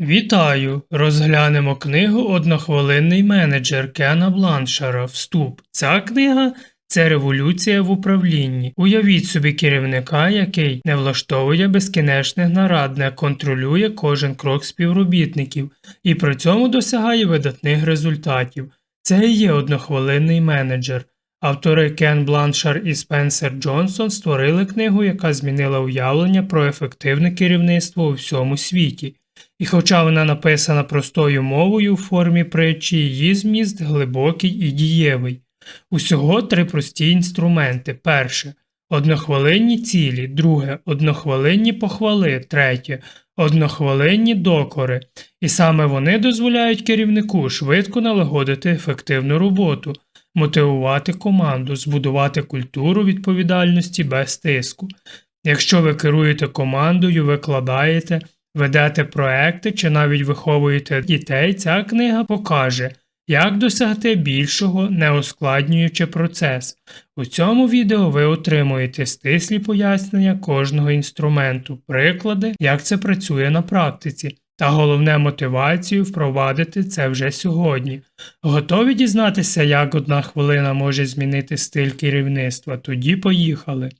Вітаю! Розглянемо книгу Однохвилинний менеджер Кена Бланшара. Вступ. Ця книга це революція в управлінні. Уявіть собі керівника, який не влаштовує безкінечних нарад, не контролює кожен крок співробітників і при цьому досягає видатних результатів. Це і є однохвилинний менеджер. Автори Кен Бланшар і Спенсер Джонсон створили книгу, яка змінила уявлення про ефективне керівництво у всьому світі. І хоча вона написана простою мовою у формі притчі, її зміст глибокий і дієвий. Усього три прості інструменти. Перше однохвилинні цілі, друге однохвилинні похвали, третє однохвилинні докори. І саме вони дозволяють керівнику швидко налагодити ефективну роботу, мотивувати команду, збудувати культуру відповідальності без тиску. Якщо ви керуєте командою, викладаєте, ведете проекти чи навіть виховуєте дітей, ця книга покаже, як досягти більшого, не ускладнюючи процес. У цьому відео ви отримуєте стислі пояснення кожного інструменту, приклади, як це працює на практиці, та головне мотивацію впровадити це вже сьогодні. Готові дізнатися, як одна хвилина може змінити стиль керівництва? Тоді поїхали.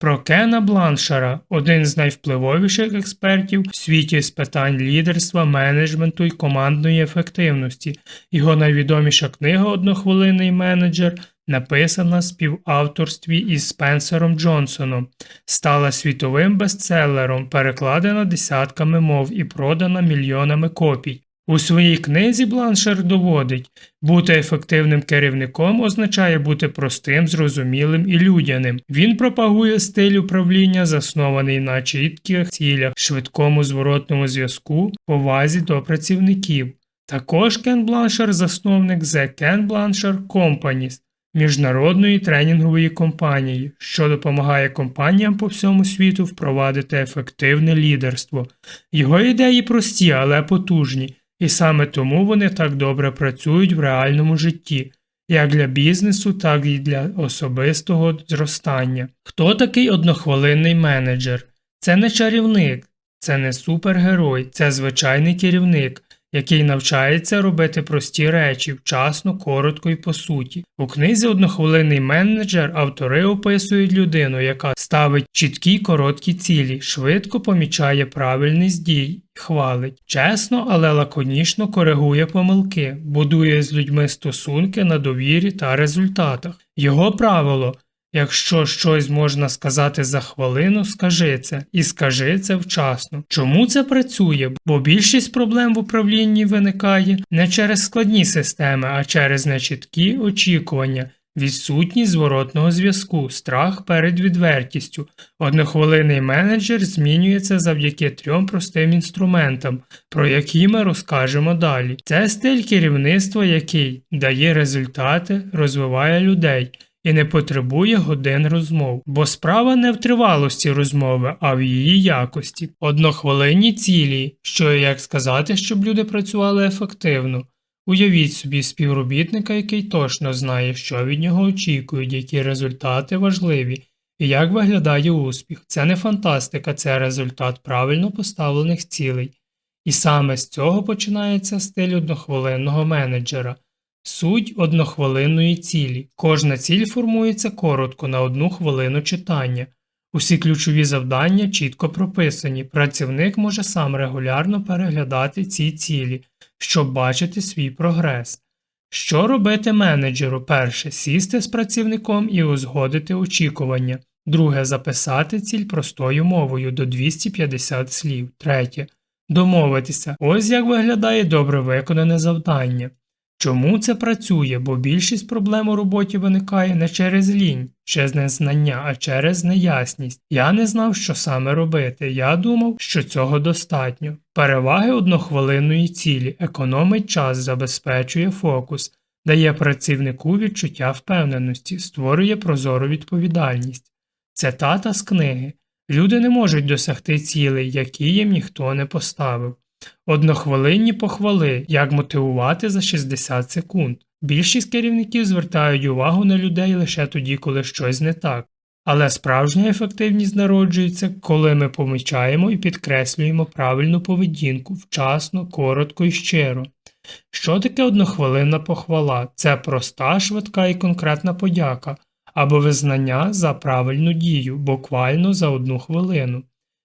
Про Кена Бланшара, один з найвпливовіших експертів в світі з питань лідерства, менеджменту і командної ефективності. Його найвідоміша книга Однохвилинний менеджер написана в співавторстві із Спенсером Джонсоном, стала світовим бестселером, перекладена десятками мов і продана мільйонами копій. У своїй книзі Бланшер доводить, бути ефективним керівником означає бути простим, зрозумілим і людяним. Він пропагує стиль управління, заснований на чітких цілях, швидкому зворотному зв'язку, повазі до працівників. Також Кен Бланшер засновник The Ken Blanchard Companies, міжнародної тренінгової компанії, що допомагає компаніям по всьому світу впровадити ефективне лідерство. Його ідеї прості, але потужні. І саме тому вони так добре працюють в реальному житті, як для бізнесу, так і для особистого зростання. Хто такий однохвилинний менеджер? Це не чарівник, це не супергерой, це звичайний керівник, який навчається робити прості речі вчасно, коротко і по суті. У книзі Однохвилинний менеджер автори описують людину, яка ставить чіткі короткі цілі, швидко помічає правильність дій, хвалить, чесно, але лаконічно коригує помилки, будує з людьми стосунки на довірі та результатах. Його правило Якщо щось можна сказати за хвилину, скажи це і скажи це вчасно. Чому це працює? Бо більшість проблем в управлінні виникає не через складні системи, а через нечіткі очікування, відсутність зворотного зв'язку, страх перед відвертістю. Однохвилинний менеджер змінюється завдяки трьом простим інструментам, про які ми розкажемо далі. Це стиль керівництва, який дає результати, розвиває людей і не потребує годин розмов, бо справа не в тривалості розмови, а в її якості. Однохвилинні цілі, що і як сказати, щоб люди працювали ефективно. Уявіть собі співробітника, який точно знає, що від нього очікують, які результати важливі, і як виглядає успіх. Це не фантастика, це результат правильно поставлених цілей. І саме з цього починається стиль однохвилинного менеджера. Суть однохвилинної цілі. Кожна ціль формується коротко на одну хвилину читання. Усі ключові завдання чітко прописані. Працівник може сам регулярно переглядати ці цілі, щоб бачити свій прогрес. Що робити менеджеру? Перше сісти з працівником і узгодити очікування. Друге записати ціль простою мовою до 250 слів. Третє домовитися. Ось як виглядає добре виконане завдання. Чому це працює? Бо більшість проблем у роботі виникає не через лінь, через незнання, а через неясність. Я не знав, що саме робити. Я думав, що цього достатньо. Переваги однохвилинної цілі, економить час, забезпечує фокус, дає працівнику відчуття впевненості, створює прозору відповідальність. Цитата з книги. Люди не можуть досягти цілей, які їм ніхто не поставив. Однохвилинні похвали, як мотивувати за 60 секунд. Більшість керівників звертають увагу на людей лише тоді, коли щось не так, Але справжня ефективність народжується, коли ми помічаємо і підкреслюємо правильну поведінку вчасно, коротко і щиро. Що таке однохвилинна похвала? Це проста, швидка і конкретна подяка або визнання за правильну дію, буквально за одну хвилину.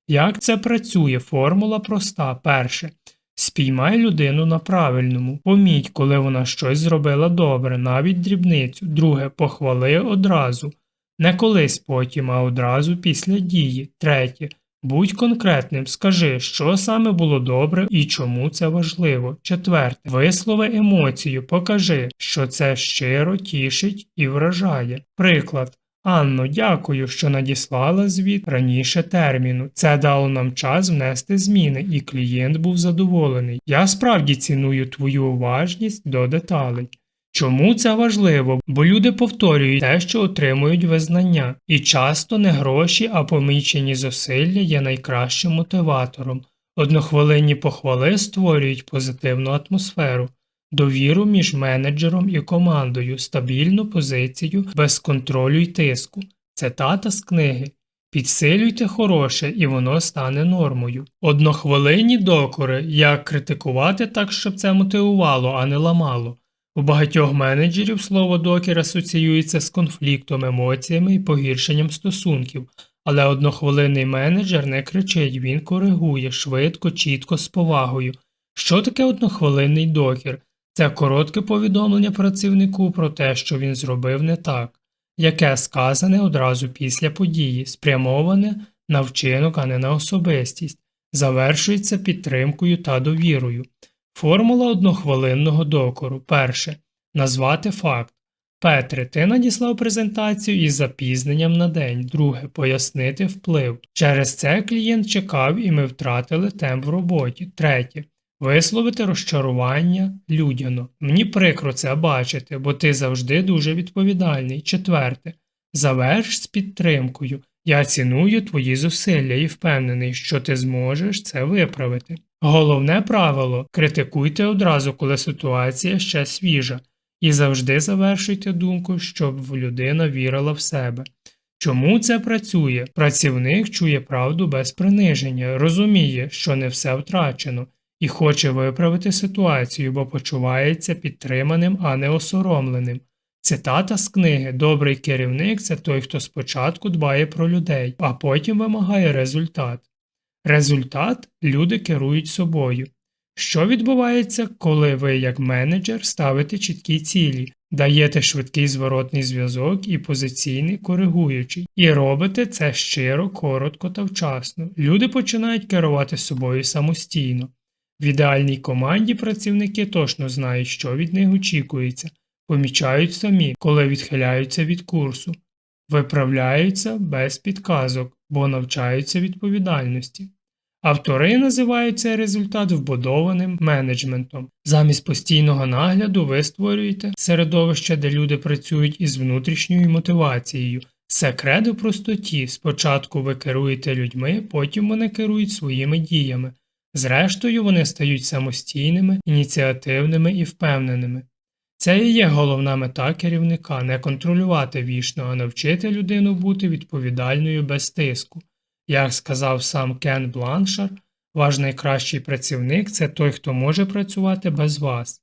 Як це працює? Формула проста. Перше. Спіймай людину на правильному, поміть, коли вона щось зробила добре, навіть дрібницю. Друге, похвали одразу. Не колись потім, а одразу після дії. Третє. Будь конкретним, скажи, що саме було добре і чому це важливо. Четверте. Вислови емоцію, покажи, що це щиро тішить і вражає. Приклад. Анно, дякую, що надіслала звіт раніше терміну. Це дало нам час внести зміни, і клієнт був задоволений. Я справді ціную твою уважність до деталей. Чому це важливо? Бо люди повторюють те, що отримують визнання, і часто не гроші, а помічені зусилля є найкращим мотиватором. Однохвилинні похвали створюють позитивну атмосферу, довіру між менеджером і командою, стабільну позицію без контролю й тиску. Цитата з книги. Підсилюйте хороше, і воно стане нормою. Однохвилинні докори, як критикувати так, щоб це мотивувало, а не ламало. У багатьох менеджерів слово докір асоціюється з конфліктом, емоціями і погіршенням стосунків, але однохвилинний менеджер не кричить, він коригує швидко, чітко, з повагою. Що таке однохвилинний докір? Це коротке повідомлення працівнику про те, що він зробив не так, яке сказане одразу після події, спрямоване на вчинок, а не на особистість, завершується підтримкою та довірою. Формула однохвилинного докору. Перше. Назвати факт. Петре, ти надіслав презентацію із запізненням на день. Друге. Пояснити вплив. Через це клієнт чекав і ми втратили темп в роботі. Третє. Висловити розчарування людяно. Мені прикро це бачити, бо ти завжди дуже відповідальний. Четверте. Заверш з підтримкою. Я ціную твої зусилля і впевнений, що ти зможеш це виправити. Головне правило критикуйте одразу, коли ситуація ще свіжа, і завжди завершуйте думку, щоб людина вірила в себе. Чому це працює? Працівник чує правду без приниження, розуміє, що не все втрачено, і хоче виправити ситуацію, бо почувається підтриманим, а не осоромленим. Цитата з книги Добрий керівник це той, хто спочатку дбає про людей, а потім вимагає результат. Результат люди керують собою. Що відбувається, коли ви, як менеджер, ставите чіткі цілі, даєте швидкий зворотний зв'язок і позиційний коригуючий, і робите це щиро, коротко та вчасно. Люди починають керувати собою самостійно. В ідеальній команді працівники точно знають, що від них очікується, помічають самі, коли відхиляються від курсу, виправляються без підказок, бо навчаються відповідальності. Автори називають цей результат вбудованим менеджментом. Замість постійного нагляду ви створюєте середовище, де люди працюють із внутрішньою мотивацією. Секрет у простоті. Спочатку ви керуєте людьми, потім вони керують своїми діями. Зрештою, вони стають самостійними, ініціативними і впевненими. Це і є головна мета керівника не контролювати вічно, а навчити людину бути відповідальною без тиску. Як сказав сам Кен Бланшар, ваш найкращий працівник це той, хто може працювати без вас.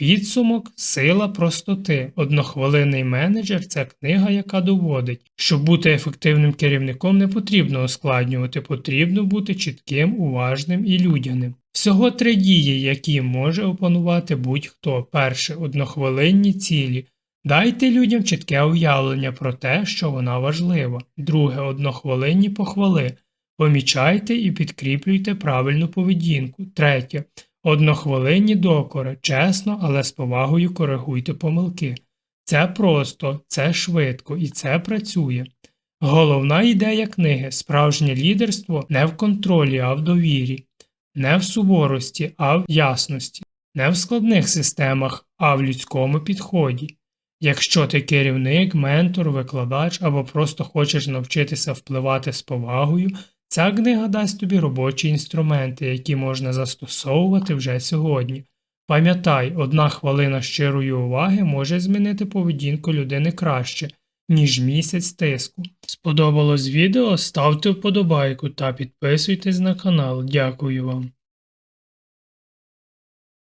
Підсумок сила простоти. Однохвилинний менеджер це книга, яка доводить, що бути ефективним керівником не потрібно ускладнювати, потрібно бути чітким, уважним і людяним. Всього три дії, які може опанувати будь-хто. Перше однохвилинні цілі. Дайте людям чітке уявлення про те, що вона важлива. Друге однохвилинні похвали. Помічайте і підкріплюйте правильну поведінку. Третє. Однохвилинні докори, чесно, але з повагою коригуйте помилки. Це просто, це швидко і це працює. Головна ідея книги справжнє лідерство не в контролі, а в довірі, не в суворості, а в ясності, не в складних системах, а в людському підході. Якщо ти керівник, ментор, викладач або просто хочеш навчитися впливати з повагою, ця книга дасть тобі робочі інструменти, які можна застосовувати вже сьогодні. Пам'ятай, одна хвилина щирої уваги може змінити поведінку людини краще, ніж місяць тиску. Сподобалось відео? Ставте вподобайку та підписуйтесь на канал. Дякую вам.